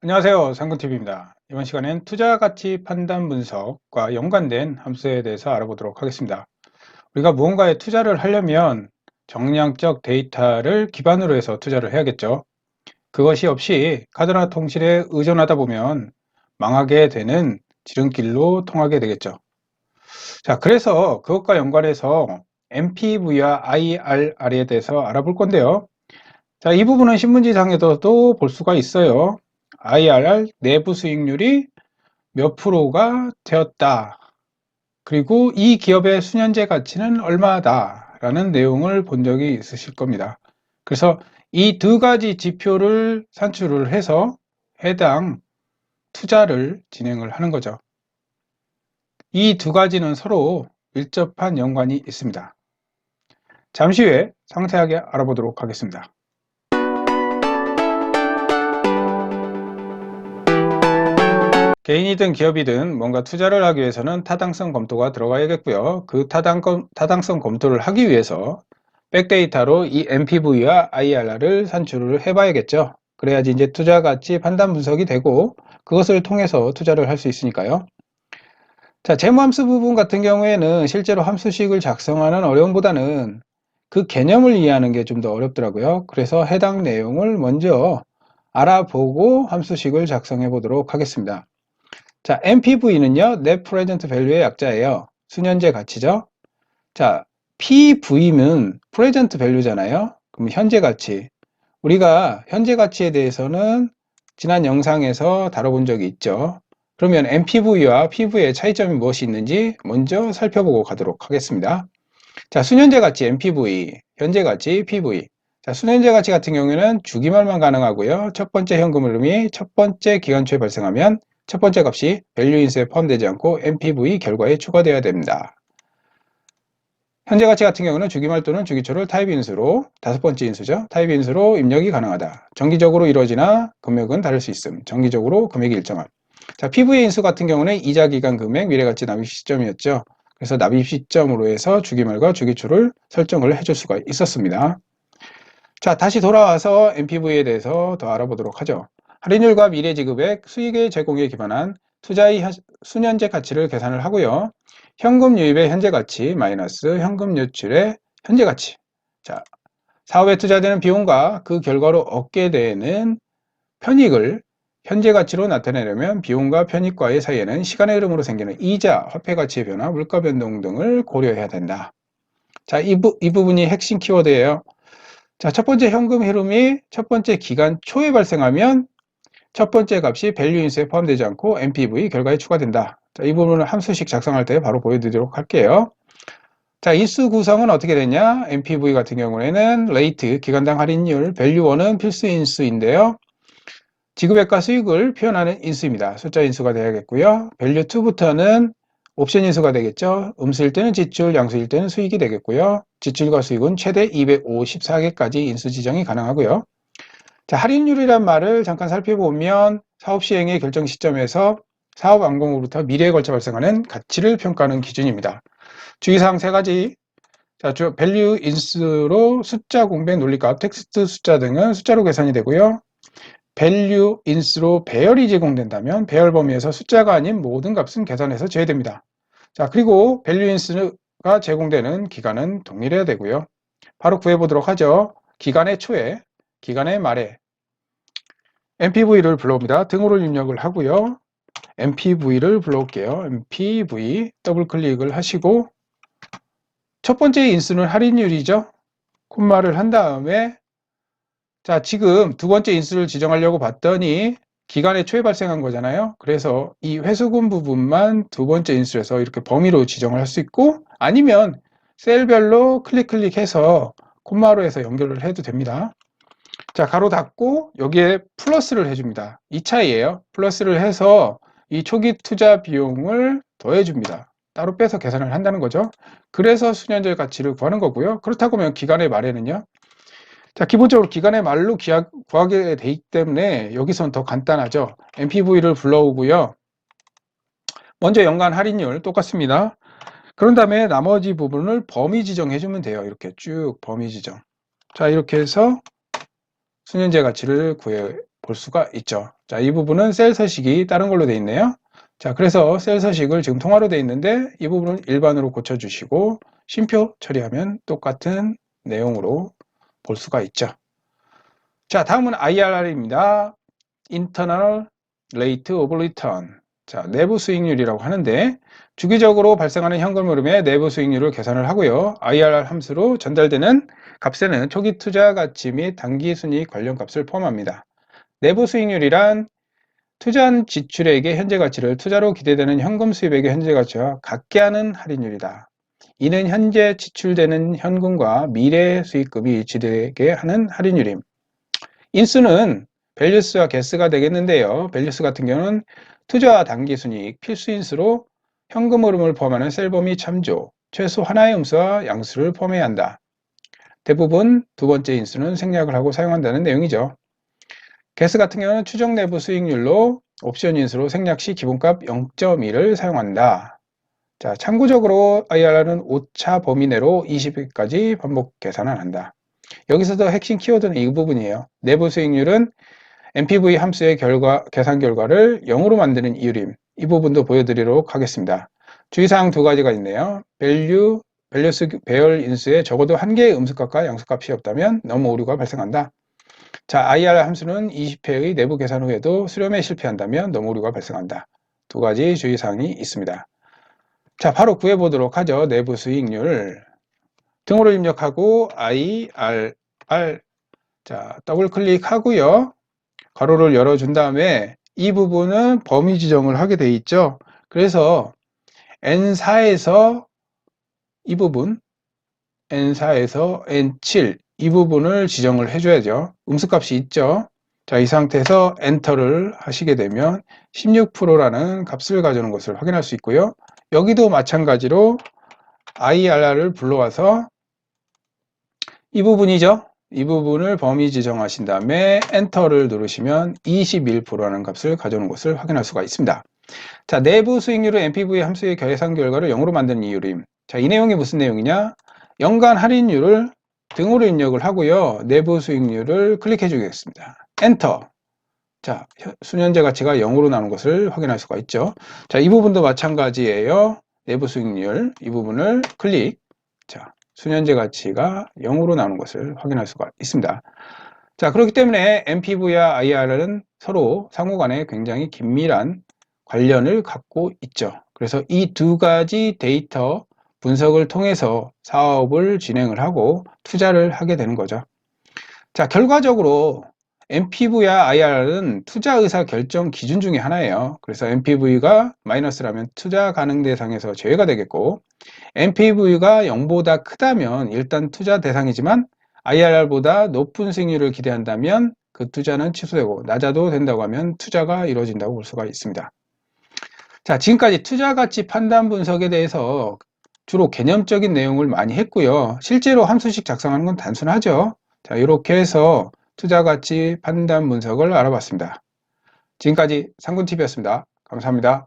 안녕하세요. 상근TV입니다. 이번 시간엔 투자 가치 판단 분석과 연관된 함수에 대해서 알아보도록 하겠습니다. 우리가 무언가에 투자를 하려면 정량적 데이터를 기반으로 해서 투자를 해야겠죠. 그것이 없이 카드나 통신에 의존하다 보면 망하게 되는 지름길로 통하게 되겠죠. 자, 그래서 그것과 연관해서 MPV와 IRR에 대해서 알아볼 건데요. 자, 이 부분은 신문지상에서도 볼 수가 있어요. IRR 내부 수익률이 몇 프로가 되었다. 그리고 이 기업의 수년제 가치는 얼마다 라는 내용을 본 적이 있으실 겁니다. 그래서 이 두 가지 지표를 산출을 해서 해당 투자를 진행을 하는 거죠. 이 두 가지는 서로 밀접한 연관이 있습니다. 잠시 후에 상세하게 알아보도록 하겠습니다. 개인이든 기업이든 뭔가 투자를 하기 위해서는 타당성 검토가 들어가야겠고요. 그 타당, 타당성 검토를 하기 위해서 백데이터로 이 MPV와 IRR을 산출을 해봐야겠죠. 그래야지 이제 투자 가치 판단 분석이 되고 그것을 통해서 투자를 할 수 있으니까요. 자, 재무함수 부분 같은 경우에는 실제로 함수식을 작성하는 어려움보다는 그 개념을 이해하는 게 좀 더 어렵더라고요. 그래서 해당 내용을 먼저 알아보고 함수식을 작성해 보도록 하겠습니다. 자, NPV는요, Net Present Value의 약자예요. 수년제 가치죠. 자, PV는 Present Value잖아요. 그럼 현재 가치. 우리가 현재 가치에 대해서는 지난 영상에서 다뤄본 적이 있죠. 그러면 NPV와 PV의 차이점이 무엇이 있는지 먼저 살펴보고 가도록 하겠습니다. 자, 수년제 가치 NPV, 현재 가치 PV. 자, 수년제 가치 같은 경우에는 주기말만 가능하고요. 첫 번째 현금 흐름이 첫 번째 기간 초에 발생하면 첫 번째 값이 밸류 인수에 포함되지 않고 NPV 결과에 추가되어야 됩니다. 현재 가치 같은 경우는 주기말 또는 주기초를 타입 인수로 다섯 번째 인수죠. 타입 인수로 입력이 가능하다. 정기적으로 이루어지나 금액은 다를 수 있음. 정기적으로 금액이 일정함. 자, PV 인수 같은 경우는 이자 기간 금액, 미래가치 납입 시점이었죠. 그래서 납입 시점으로 해서 주기말과 주기초를 설정을 해줄 수가 있었습니다. 자, 다시 돌아와서 NPV에 대해서 더 알아보도록 하죠. 할인율과 미래 지급액, 수익의 제공에 기반한 투자의 수년제 가치를 계산을 하고요. 현금 유입의 현재 가치 마이너스 현금 유출의 현재 가치. 자, 사업에 투자되는 비용과 그 결과로 얻게 되는 편익을 현재 가치로 나타내려면 비용과 편익과의 사이에는 시간의 흐름으로 생기는 이자, 화폐 가치의 변화, 물가 변동 등을 고려해야 된다. 자, 이, 부, 이 부분이 핵심 키워드예요. 자, 첫 번째 현금 흐름이 첫 번째 기간 초에 발생하면 첫 번째 값이 밸류 인수에 포함되지 않고 MPV 결과에 추가된다. 자, 이 부분을 함수식 작성할 때 바로 보여드리도록 할게요. 자, 인수 구성은 어떻게 되냐? MPV 같은 경우에는 레이트, 기간당 할인율, 밸류1은 필수 인수인데요. 지급액과 수익을 표현하는 인수입니다. 숫자 인수가 되야겠고요. 밸류2부터는 옵션 인수가 되겠죠. 음수일 때는 지출, 양수일 때는 수익이 되겠고요. 지출과 수익은 최대 254개까지 인수 지정이 가능하고요. 자, 할인율이란 말을 잠깐 살펴보면 사업 시행의 결정 시점에서 사업 완공으로부터 미래에 걸쳐 발생하는 가치를 평가하는 기준입니다. 주의사항 세 가지. 자, 주 밸류 인수로 숫자 공백 논리값, 텍스트 숫자 등은 숫자로 계산이 되고요. 밸류 인수로 배열이 제공된다면 배열 범위에서 숫자가 아닌 모든 값은 계산해서 제외됩니다. 자, 그리고 밸류 인수가 제공되는 기간은 동일해야 되고요. 바로 구해 보도록 하죠. 기간의 초에 기간의 말에 MPV를 불러옵니다. 등호를 입력을 하고요. MPV를 불러올게요. MPV 더블 클릭을 하시고 첫 번째 인수는 할인율이죠. 콤마를 한 다음에 자 지금 두 번째 인수를 지정하려고 봤더니 기간의 초에 발생한 거잖아요. 그래서 이 회수금 부분만 두 번째 인수에서 이렇게 범위로 지정을 할 수 있고 아니면 셀별로 클릭 클릭해서 콤마로 해서 연결을 해도 됩니다. 자, 가로 닫고 여기에 플러스를 해줍니다. 이 차이예요. 플러스를 해서 이 초기 투자 비용을 더해줍니다. 따로 빼서 계산을 한다는 거죠. 그래서 수년절 가치를 구하는 거고요. 그렇다고 하면 기간의 말에는요. 자, 기본적으로 기간의 말로 기하, 구하게 돼 있기 때문에 여기선 더 간단하죠. MPV를 불러오고요. 먼저 연간 할인율 똑같습니다. 그런 다음에 나머지 부분을 범위 지정해 주면 돼요. 이렇게 쭉 범위 지정. 자, 이렇게 해서 수년제 가치를 구해 볼 수가 있죠. 자, 이 부분은 셀 서식이 다른 걸로 되어 있네요. 자, 그래서 셀 서식을 지금 통화로 되어 있는데 이 부분을 일반으로 고쳐주시고 쉼표 처리하면 똑같은 내용으로 볼 수가 있죠. 자, 다음은 IRR입니다. Internal Rate of Return. 자, 내부 수익률이라고 하는데 주기적으로 발생하는 현금 흐름의 내부 수익률을 계산을 하고요. IRR 함수로 전달되는 값에는 초기 투자 가치 및 단기 순이익 관련 값을 포함합니다. 내부 수익률이란 투자한 지출액의 현재 가치를 투자로 기대되는 현금 수입액의 현재 가치와 같게 하는 할인율이다. 이는 현재 지출되는 현금과 미래 수익금이 일치되게 하는 할인율임. 인수는 밸류스와 개수가 되겠는데요. 밸류스 같은 경우는 투자와 단기 순이익, 필수 인수로 현금 흐름을 포함하는 셀범위 참조, 최소 하나의 음수와 양수를 포함해야 한다. 대부분 두 번째 인수는 생략을 하고 사용한다는 내용이죠. 개수 같은 경우는 추정 내부 수익률로 옵션 인수로 생략 시 기본값 0.1을 사용한다. 자, 참고적으로 IRR은 5차 범위 내로 20회까지 반복 계산을 한다. 여기서도 핵심 키워드는 이 부분이에요. 내부 수익률은 MPV 함수의 결과, 계산 결과를 0으로 만드는 이유림. 이 부분도 보여드리도록 하겠습니다. 주의사항 두 가지가 있네요. value, 밸류스 배열 인수에 적어도 한 개의 음수값과 양수값이 없다면 너무 오류가 발생한다. 자, IR 함수는 20회의 내부 계산 후에도 수렴에 실패한다면 너무 오류가 발생한다. 두 가지 주의사항이 있습니다. 자, 바로 구해보도록 하죠. 내부 수익률. 등호를 입력하고 IRR. 자, 더블 클릭하고요. 가로를 열어준 다음에 이 부분은 범위 지정을 하게 돼 있죠. 그래서 N4에서 이 부분, N4에서 N7 이 부분을 지정을 해줘야죠. 음수값이 있죠. 자, 이 상태에서 엔터를 하시게 되면 16%라는 값을 가져오는 것을 확인할 수 있고요. 여기도 마찬가지로 IRR을 불러와서 이 부분이죠. 이 부분을 범위 지정하신 다음에 엔터를 누르시면 21%라는 값을 가져오는 것을 확인할 수가 있습니다. 자, 내부 수익률을 MPV 함수의 계산 결과를 0으로 만드는 이유림. 자, 이 내용이 무슨 내용이냐? 연간 할인율을 등으로 입력을 하고요. 내부 수익률을 클릭해 주겠습니다. 엔터. 자, 수년제 가치가 0으로 나오는 것을 확인할 수가 있죠. 자, 이 부분도 마찬가지예요. 내부 수익률 이 부분을 클릭. 자, 수년제 가치가 0으로 나오는 것을 확인할 수가 있습니다. 자, 그렇기 때문에 MPV와 IR은 서로 상호 간에 굉장히 긴밀한 관련을 갖고 있죠. 그래서 이 두 가지 데이터 분석을 통해서 사업을 진행을 하고 투자를 하게 되는 거죠. 자, 결과적으로 MPV와 IR은 투자 의사 결정 기준 중에 하나예요. 그래서 MPV가 마이너스라면 투자 가능 대상에서 제외가 되겠고 MPV가 0보다 크다면 일단 투자 대상이지만 IRR보다 높은 수익률을 기대한다면 그 투자는 취소되고 낮아도 된다고 하면 투자가 이루어진다고 볼 수가 있습니다. 자, 지금까지 투자 가치 판단 분석에 대해서 주로 개념적인 내용을 많이 했고요. 실제로 함수식 작성하는 건 단순하죠. 자, 이렇게 해서 투자 가치 판단 분석을 알아봤습니다. 지금까지 상군TV였습니다. 감사합니다.